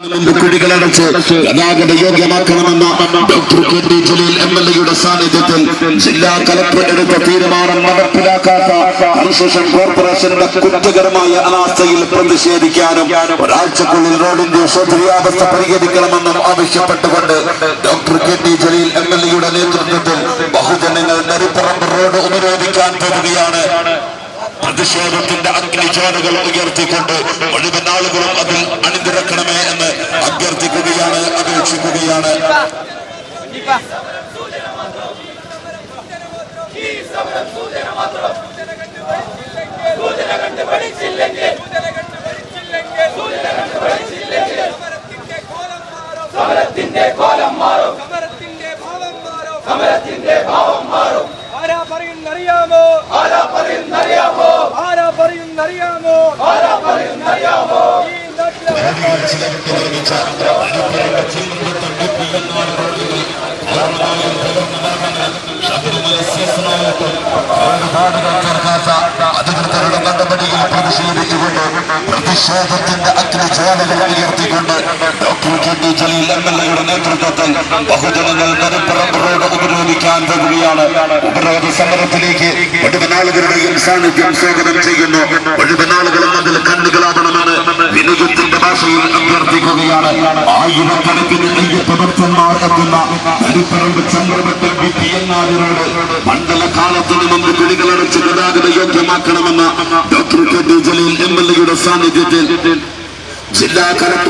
കുഴികളടച്ച് ഗതാഗത യോഗ്യമാക്കണമെന്ന doctor K Jaleel M L എയുടെ സാന്നിധ്യത്തിൽ ജില്ലാ കലക്ടർ എടുത്ത തീരുമാനം നടപ്പിലാക്കാത്ത കൺസ്ട്രക്ഷൻ കോർപ്പറേഷന്റെ കുറ്റകരമായ അനാസ്ഥയിൽ പ്രതിഷേധിക്കാനും ഒരാഴ്ചക്കുള്ളിൽ റോഡിന്റെ ശോചനീയാവസ്ഥ പരിഹരിക്കണമെന്നും ആവശ്യപ്പെട്ടുകൊണ്ട് doctor K Jaleel M L എയുടെ നേതൃത്വത്തിൽ ബഹുജനങ്ങൾ നരിപ്പറമ്പ് റോഡ് ഉപരോധിക്കാൻ പോവുകയാണ് പ്രതിഷേധത്തിന്റെ അഗ്നിജ്വാലകൾ ഉയർത്തിക്കൊണ്ട് മുഴുവൻ ആളുകളും അതിൽ അണിനിരക്കണമേ സമരത്തിന്റെ കോലം മാറും. സമരത്തിന്റെ ഭാവം മാറും. സമരത്തിന്റെ ഭാവം മാറും. ആരാ പറയുന്നറിയാമോ? ആരാ പറയുന്നറിയാമോ? ആരാ പറയുന്നറിയാമോ? ആരാ പറയുന്നറിയാമോ? ഈ നാട്ടിലെ അധികൃതരുടെ നടപടിയിൽ പ്രതിഷേധിച്ചുകൊണ്ട് പ്രതിഷേധത്തിന്റെ അഗ്നിജ്വാലകൾ ഉയർത്തിക്കൊണ്ട് doctor K T Jaleel M L എയുടെ നേതൃത്വത്തിൽ ബഹുജനങ്ങൾ നരപ്പറമ്പ് റോഡ് ഉപരോധിക്കാൻ പോകുകയാണ്. ഉപരോധ സമരത്തിലേക്ക് മുഴുവൻ സാന്നിധ്യം സ്വാഗതം ചെയ്യുന്നു. മുഴുവൻ ആളുകളും അതിൽ കണ്ണുകളാകണമെന്ന് വിനയത്തിന്റെ ഭാഷയിൽ അഭ്യർത്ഥിക്കുകയാണ്. ആയിരക്കണക്കിന് അയ്യപ്പഭക്തന്മാർ എത്തുന്ന നരിപ്പറമ്പ് ചന്ദ്രവട്ടം മണ്ഡല മണ്ഡലകാലത്തിന് മുമ്പ് കുളികളടച്ച് ഗതാഗത യോഗ്യമാക്കണമെന്ന doctor K T Jaleel M L എയുടെ സാന്നിധ്യത്തിൽ ജില്ലാ കലക്ടർ